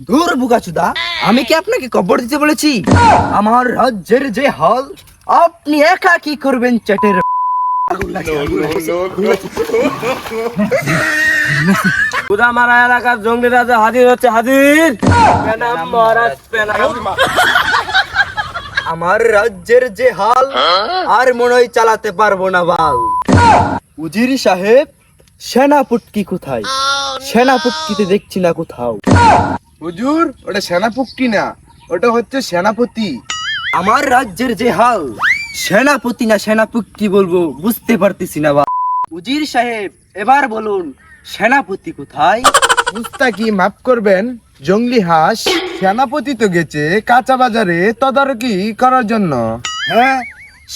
দূর বুকাচুদা আমি কি আপনাকে কবর দিতে বলেছি? আমার রাজ্যের যে হল আপনি একা কি করবেন চ্যাটের খুদা মারা এলাকার জঙ্গলি রাজা হাজির হচ্ছে হাজির। আমার রাজ্যের যে হাল আর মনে হয় চালাতে পারব না বাল। উজির সাহেব সেনাপুটকি কোথায়? সেনাপুটকিতে দেখছি না কোথাও। হুজুর ওটা সেনাপতি না ওটা হচ্ছে সেনাপতি। আমার রাজ্যের যে হাল সেনাপতি না সেনাপুটকি বলব বুঝতে পারতেছি না বা উজির সাহেব এবার বলুন সেনাপতি কোথায়? মুস্তাকি মাফ করবেন জঙ্গলি হাঁস সেনাপতি তো গেছে কাঁচা বাজারে তদারকি করার জন্য। হ্যাঁ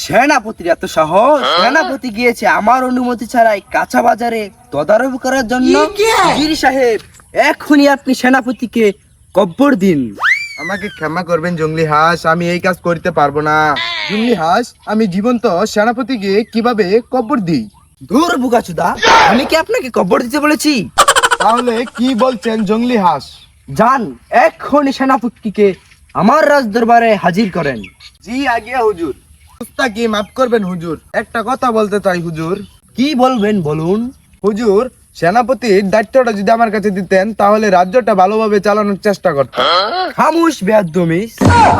সেনাপতির এত সাহস সেনাপতি গিয়েছে আমার অনুমতি ছাড়াই কাঁচা বাজারে তদারকি করার জন্য। উজির সাহেব এখনই আপনি সেনাপতিকে কব্বর দিন। আমাকে ক্ষমা করবেন জঙ্গলি হাঁস। আমি এই কাজ করতে পারব না। জঙ্গলি হাঁস আমি জীবন্ত সেনাপতিকে কীভাবে কবর দিই? দূর বুকাচুদা। আমি কি আপনাকে কব্বর দিতে বলেছি? তাহলে কি বলছেন জঙ্গলি হাঁস? যান এক্ষুনি সেনাপতিকে আমার রাজ দরবারে হাজির করেন। জি আজ্ঞা হুজুর। মুস্তাকি মাফ করবেন হুজুর। একটা কথা বলতে চাই হুজুর। কি বলবেন বলুন? হুজুর সেনাপতির দায়িত্বটা যদি আমার কাছে দিতেন তাহলে রাজ্যটা ভালোভাবে চালানোর চেষ্টা করতাম। খামুশ বেয়াদমিস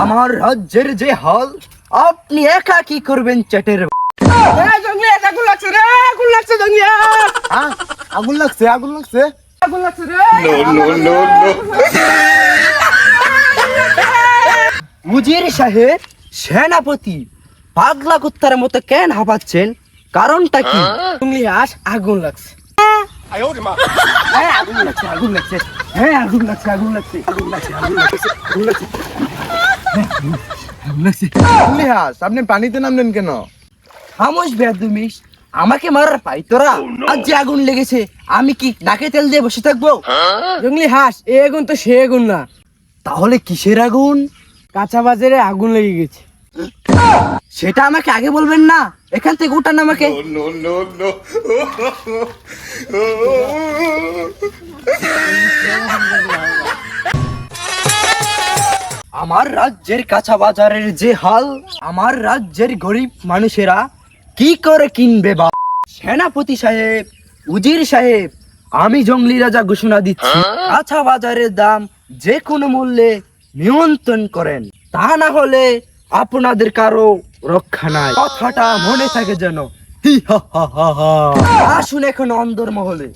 আমার রাজ্যের যে হল আপনি একা কি করবেন চ্যাটের আগুন লাগছে রে আগুন লাগছে জঙ্গলি। আগুন লাগছে আগুন লাগছে। আগুন লাগছে রে। মুজির সাহেব সেনাপতি পাগলা কুত্তার মতো কেন হাঁপাচ্ছেন? কারণটা কি? জঙ্গলি হাঁস আগুন লাগছে। হ্যাঁ আগুন লাগছে আগুন লাগছে। হ্যাঁ আগুন লাগছে আগুন লাগছে আগুন লাগছে আগুন লাগছে আগুন লাগছে। আগুন লাগছে। জঙ্গলি আপনি পানিতে নামলেন কেন? খামোশ বেয়াদুমিস আমাকে মারার পাই তোরা। আজ যে আগুন লেগেছে আমি কি নাকে তেল দিয়ে বসে থাকব? জঙ্গলি হাঁস এ আগুন তো সে আগুন না। তাহলে কিসের আগুন? কাঁচা বাজারে আগুন লেগে গেছে। সেটা আমাকে আগে বলবেন না। এখান থেকে উঠান আমাকে। আমার রাজ্যের কাঁচা বাজারের যে হাল আমার রাজ্যের গরিব মানুষেরা কি করে কিনবে বা সেনাপতি সাহেব উজির সাহেব আমি জঙ্গলি রাজা ঘোষণা দিচ্ছি। কাঁচা বাজারের দাম যে কোনো মূল্যে নিয়ন্ত্রণ করেন। তা না হলে আপনাদের কারও রক্ষা নাই। কথাটা মনে থাকে যেন। আসুন এখন অন্দর মহলে